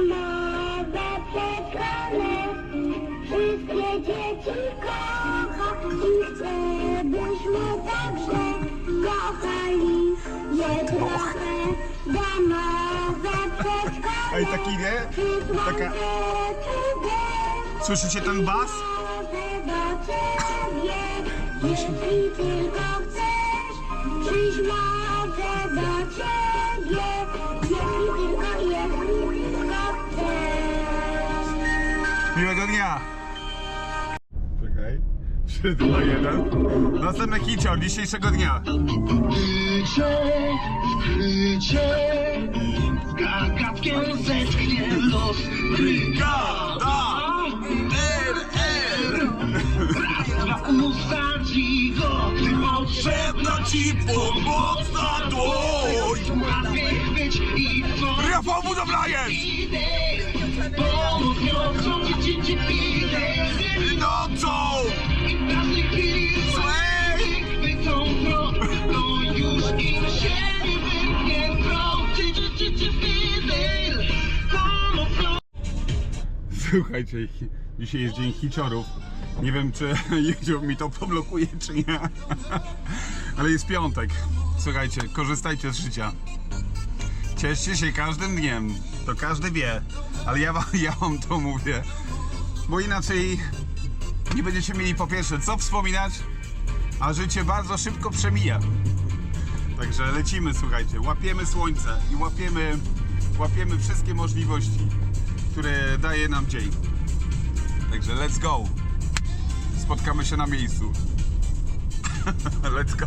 ma zaprzeczone, wszystkie dzieci kocha i chce, byśmy także kochali je trochę. Dama zaprzeczone, Ej, taki wie? Taka... Słyszycie ten bas? Jeśli tylko chcesz, może do Miłego dnia! Czekaj. 3, 2, 1. Następny hicior dzisiejszego dnia. Życie, życie, z gagatkiem zetknie los. Gada! RR! Dwa usadzi go, Potrzebna ci pomocna dłoń! łatwiej chwyć i co Rafał Budowlajec! Słuchajcie, dzisiaj jest dzień hiciorów. Nie wiem, czy YouTube mi to poblokuje, czy nie. Ale jest piątek. Słuchajcie, korzystajcie z życia. Cieszcie się każdym dniem. To każdy wie. Ale ja wam, ja wam to mówię. Bo inaczej nie będziecie mieli po pierwsze co wspominać, a życie bardzo szybko przemija. Także lecimy, słuchajcie. Łapiemy słońce i łapiemy, łapiemy wszystkie możliwości które daje nam dzień. Także let's go. Spotkamy się na miejscu. let's go.